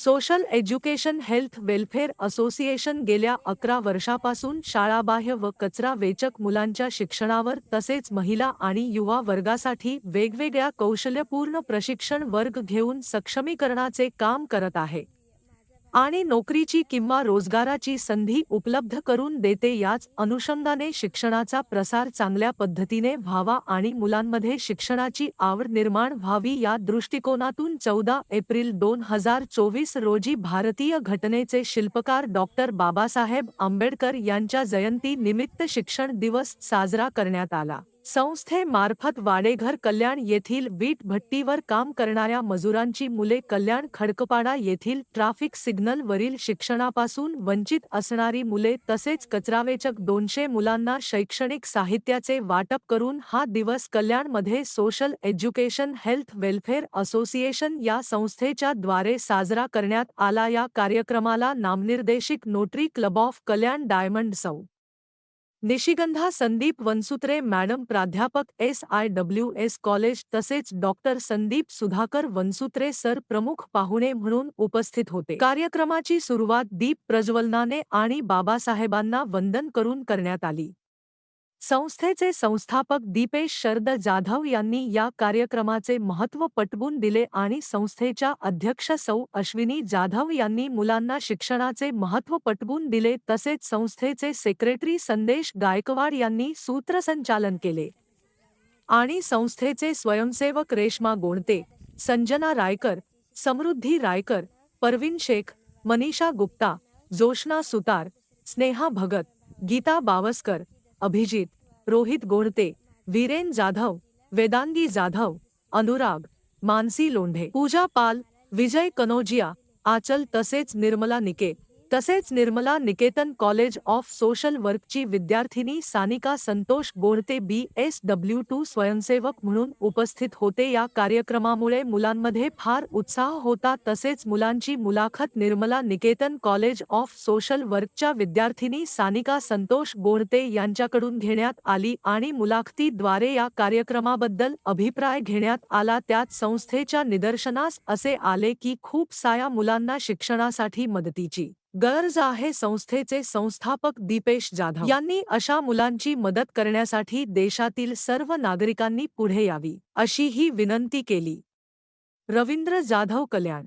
Social education health welfare association गेल्या अकरा वर्षापासून शाळाबाह्य व कचरा वेचक मुलांच्या शिक्षणावर तसेच महिला आणि युवा वर्गासाठी वेगवेगळ्या कौशल्यपूर्ण प्रशिक्षण वर्ग घेऊन सक्षमीकरणाचे काम करत आहे. आणि नोकरीची किंवा रोजगाराची संधी उपलब्ध करून देते याच अनुषंगाने शिक्षणाचा प्रसार चांगल्या पद्धतीने व्हावा आणि मुलांमध्ये शिक्षणाची आवड निर्माण व्हावी या दृष्टिकोनातून चौदा एप्रिल दोन हजार चोवीस रोजी भारतीय घटनेचे शिल्पकार डॉक्टर बाबासाहेब आंबेडकर यांच्या जयंती निमित्त शिक्षण दिवस साजरा करण्यात आला. संस्थेमार्फत वाडेघर कल्याण येथील वीट भट्टीवर काम करणाऱ्या मजुरांची मुले कल्याण खडकपाडा येथील ट्राफिक सिग्नलवरील शिक्षणापासून वंचित असणारी मुले तसेच कचरावेचक दोनशे मुलांना शैक्षणिक साहित्याचे वाटप करून हा दिवस कल्याणमध्ये social education health welfare association या संस्थेच्या द्वारे साजरा करण्यात आला. या कार्यक्रमाला नामनिर्देशिक Rotary club of Kalyan diamond सौ निशिगंधा संदीप वनसुत्रे मॅडम प्राध्यापक S I W S college तसेच डॉक्टर संदीप सुधाकर वनसुत्रे सर प्रमुख पाहुणे म्हणून उपस्थित होते. कार्यक्रमाची सुरुवात दीप प्रज्वलनाने आणि बाबासाहेबांना वंदन करून करण्यात आली. संस्थेचे संस्थापक दीपेश शरद जाधव यांनी या कार्यक्रमाचे महत्त्व पटवून दिले आणि संस्थेच्या अध्यक्ष सौ. अश्विनी जाधव यांनी मुलांना शिक्षणाचे महत्त्व पटवून दिले तसेच संस्थेचे सेक्रेटरी संदेश गायकवाड यांनी सूत्रसंचालन केले. आणि संस्थेचे स्वयंसेवक रेश्मा गोणते संजना रायकर समृद्धी रायकर परवीन शेख मनीषा गुप्ता जोशना सुतार स्नेहा भगत गीता बावस्कर अभिजित रोहित गोडते वीरेन जाधव वेदांगी जाधव अनुराग मानसी लोंढे पूजा पाल विजय कनोजिया आचल तसेच निर्मला निके तसेच Nirmala Niketan college of social वर्कची विद्यार्थिनी Sanika Santosh Gorte B S W two स्वयंसेवक म्हणून उपस्थित होते. या कार्यक्रमामुळे मुलांमध्ये फार उत्साह होता. तसेच मुलांची मुलाखत Nirmala Niketan college of social वर्कच्या विद्यार्थिनी सानिका संतोष गोरते यांच्याकडून घेण्यात आली आणि मुलाखतीद्वारे या कार्यक्रमाबद्दल अभिप्राय घेण्यात आला. त्यात संस्थेच्या निदर्शनास असे आले की खूप साया मुलांना शिक्षणासाठी मदतीची गरज आहे संस्थेचे संस्थापक दीपेश जाधव. यांनी अशा मुलांची मदत करण्यासाठी देशातील सर्व नागरिकांनी पुढे यावी अशी ही विनंती केली. रवींद्र जाधव कल्याण